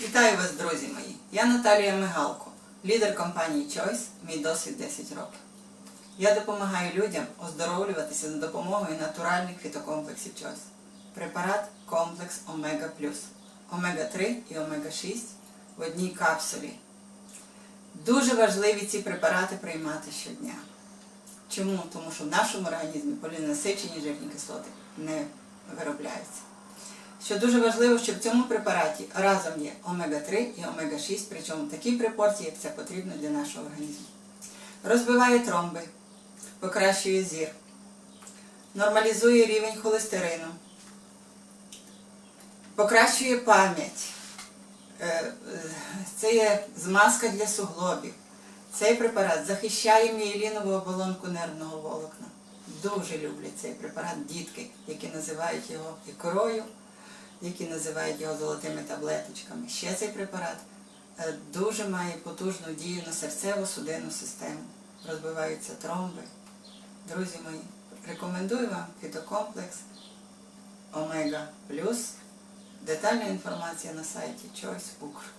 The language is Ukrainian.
Вітаю вас, друзі мої! Я Наталія Мигалко, лідер компанії Choice, мій досвід 10 років. Я допомагаю людям оздоровлюватися за допомогою натуральних фітокомплексів Choice. Препарат комплекс Омега Плюс, Омега 3 і Омега 6 в одній капсулі. Дуже важливі ці препарати приймати щодня. Чому? Тому що в нашому організмі полінасичені жирні кислоти не виробляються. Що дуже важливо, що в цьому препараті разом є омега-3 і омега-6, причому в такій пропорції, як це потрібно для нашого організму. Розбиває тромби, покращує зір, нормалізує рівень холестерину, покращує пам'ять. Е, Це є змазка для суглобів. Цей препарат захищає мієлінову оболонку нервного волокна. Дуже люблять цей препарат дітки, які називають його ікрою, які називають його золотими таблеточками. Ще цей препарат е, дуже має потужну дію на серцево-судинну систему. Розбиваються тромби. Друзі мої, рекомендую вам фітокомплекс Омега Плюс. Детальна інформація на сайті Choice Ukr.